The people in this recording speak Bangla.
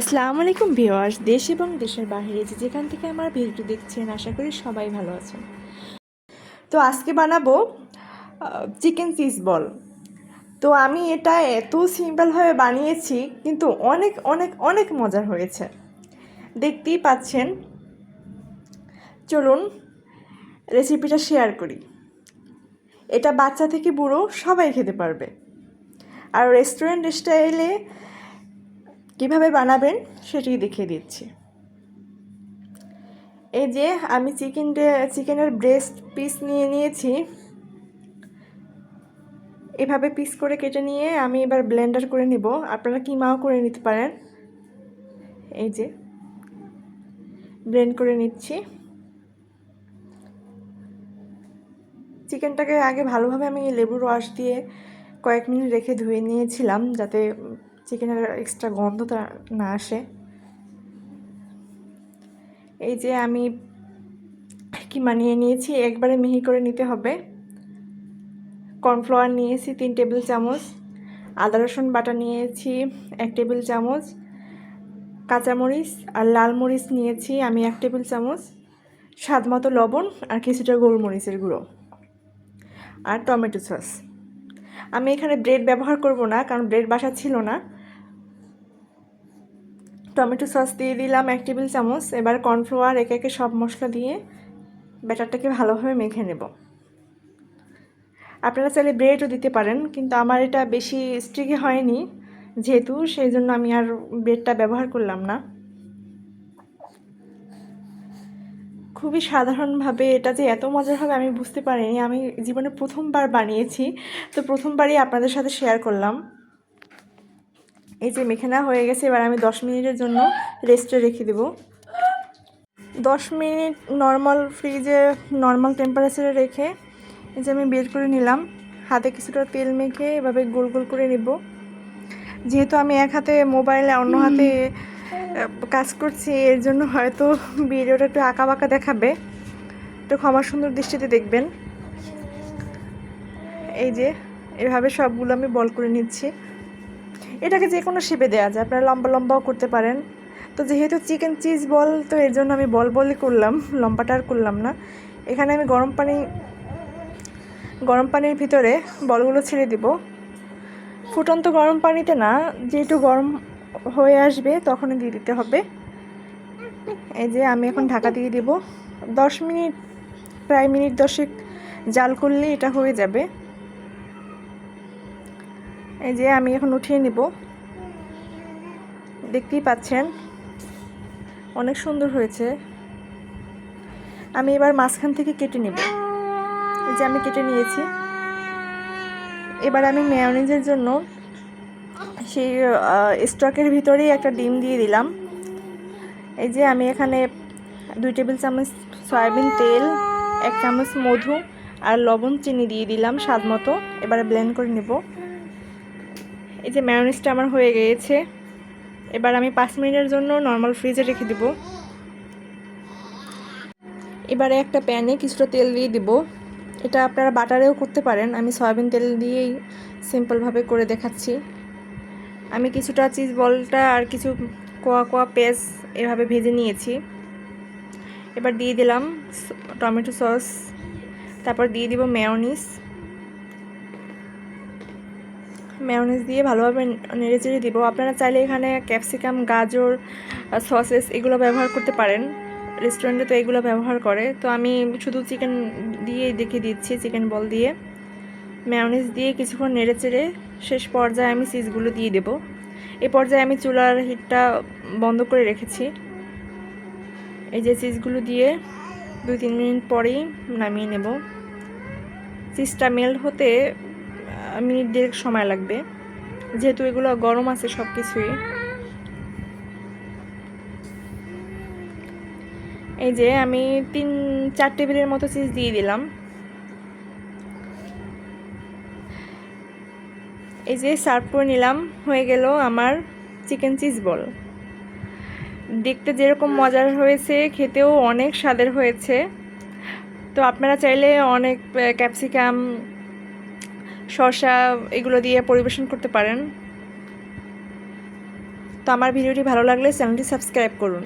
আসসালামু আলাইকুম ভিওয়ার্স দেশ এবং দেশের বাইরে যে যেখান থেকে আমার ভিডিওটি দেখছেন, আশা করি সবাই ভালো আছেন। তো আজকে বানাবো চিকেন চিজ বল তো আমি এটা এত সিম্পলভাবে বানিয়েছি, কিন্তু অনেক অনেক অনেক মজার হয়েছে। দেখতেই পাচ্ছেন। চলুন রেসিপিটা শেয়ার করি। এটা বাচ্চা থেকে বুড়ো সবাই খেতে পারবে। আর রেস্টুরেন্ট স্টাইলে কীভাবে বানাবেন সেটি দেখিয়ে দিচ্ছি। এই যে আমি চিকেন চিকেনের ব্রেস্ট পিস নিয়ে নিয়েছি। এভাবে পিস করে কেটে নিয়ে আমি এবার ব্লেন্ডার করে নিব। আপনারা কিমাও করে নিতে পারেন। এই যে ব্লেন্ড করে নিচ্ছি। চিকেনটাকে আগে ভালোভাবে আমি লেবুর রস দিয়ে কয়েক মিনিট রেখে ধুয়ে নিয়েছিলাম যাতে চিকেনের এক্সট্রা গন্ধটা না আসে। এই যে আমি কি মানিয়ে নিয়েছি, একবারে মিহি করে নিতে হবে। কর্নফ্লাওয়ার নিয়েছি তিন টেবিল চামচ, আদা রসুন বাটা নিয়েছি এক টেবিল চামচ, কাঁচামরিচ আর লাল মরিচ নিয়েছি আমি এক টেবিল চামচ, স্বাদ মতো লবণ আর কিছুটা গোলমরিচের গুঁড়ো আর টমেটো সস। আমি এখানে ব্রেড ব্যবহার করব না, কারণ ব্রেড বাসা ছিল না। টমেটো সস দিয়ে দিলাম এক টেবিল চামচ। এবার কর্নফ্লাওয়ার একে একে সব মশলা দিয়ে ব্যাটারটাকে ভালোভাবে মেখে নেব। আপনারা চাইলে ব্রেডও দিতে পারেন, কিন্তু আমার এটা বেশি স্ট্রিকে হয়নি যেহেতু সেই জন্য আমি আর ব্রেডটা ব্যবহার করলাম না। খুবই সাধারণভাবে এটা যে এত মজার হবে আমি বুঝতে পারিনি। আমি জীবনে প্রথমবার বানিয়েছি, তো প্রথমবারই আপনাদের সাথে শেয়ার করলাম। এই যে মেখানা হয়ে গেছে এবার আমি দশ মিনিটের জন্য রেস্টে রেখে দেব। দশ মিনিট নর্মাল ফ্রিজে নর্মাল টেম্পারেচারে রেখে এই যে আমি বের করে নিলাম। হাতে কিছুটা তেল মেখে এভাবে গোল গোল করে নেব। যেহেতু আমি এক হাতে মোবাইলে অন্য হাতে কাজ করছি এর জন্য হয়তো ভিডিওটা একটু আঁকা বাঁকা দেখাবে। একটু ক্ষমা সুন্দর দৃষ্টিতে দেখবেন। এই যে এভাবে সবগুলো আমি বল করে নিচ্ছি। এটাকে যে কোনো শেপে দেওয়া যায়। আপনারা লম্বা লম্বাও করতে পারেন। তো যেহেতু চিকেন চিজ বল, তো এর জন্য আমি বল বলই করলাম, লম্বাটা আর করলাম না। এখানে আমি গরম পানি, গরম পানির ভিতরে বলগুলো ছেড়ে দিব। ফুটন্ত গরম পানিতে না, যেহেতু গরম হয়ে আসবে, তখনই দিয়ে দিতে হবে। এই যে আমি এখন ঢাকা দিয়ে দিব। দশ মিনিট, প্রায় মিনিট দশেক জাল করলে এটা হয়ে যাবে। এই যে আমি এখন উঠিয়ে নিব। দেখতেই পাচ্ছেন, অনেক সুন্দর হয়েছে। আমি এবার মাঝখান থেকে কেটে নেব। এই যে আমি কেটে নিয়েছি। এবার আমি মেয়নিজের জন্য সেই স্টকের ভিতরেই একটা ডিম দিয়ে দিলাম। এই যে আমি এখানে দুই টেবিল চামচ সয়াবিন তেল, এক চামচ মধু আর লবণ, চিনি দিয়ে দিলাম স্বাদ মতো। এবারে ব্লেন্ড করে নেব। এই যে ম্যায়োনিজটা আমার হয়ে গিয়েছে। এবার আমি পাঁচ মিনিটের জন্য নর্মাল ফ্রিজে রেখে দেব। এবারে একটা প্যানে কিছুটা তেল দিয়ে দিব। এটা আপনারা বাটারেও করতে পারেন। আমি সয়াবিন তেল দিয়েই সিম্পলভাবে করে দেখাচ্ছি। আমি কিছুটা চিজ বলটা আর কিছু কোয়া কোয়া পেঁয়াজ এভাবে ভেজে নিয়েছি। এবার দিয়ে দিলাম টমেটো সস তারপর দিয়ে দিব মেয়নিস মেয়নিস দিয়ে ভালোভাবে নেড়ে চেড়ে দিব। আপনারা চাইলে এখানে ক্যাপসিকাম, গাজর সসেস এগুলো ব্যবহার করতে পারেন। রেস্টুরেন্টে তো এগুলো ব্যবহার করে। তো আমি শুধু চিকেন দিয়ে দেখে দিচ্ছি, চিকেন বল দিয়ে। ম্যায়োনিজ দিয়ে কিছুক্ষণ নেড়ে চেড়ে শেষ পর্যায়ে আমি চিজগুলো দিয়ে দেব। এই পর্যায়ে আমি চুলার হিটটা বন্ধ করে রেখেছি। এই যে চিজগুলো দিয়ে দুই তিন মিনিট পরেই নামিয়ে নেব। চিজটা মেল্ট হতে মিনিট দেড়েক সময় লাগবে। যেহেতু এগুলো গরম আছে সব কিছুই এই যে আমি তিন, চার টেবিলের মতো চিজ দিয়ে দিলাম। এই যে সার্ভ করে নিলাম, হয়ে গেল আমার চিকেন চিজ বল দেখতে যেরকম মজার হয়েছে, খেতেও অনেক স্বাদের হয়েছে। তো আপনারা চাইলে অনেক ক্যাপসিকাম শসা এগুলো দিয়ে পরিবেশন করতে পারেন। তো আমার ভিডিওটি ভালো লাগলে চ্যানেলটি সাবস্ক্রাইব করুন।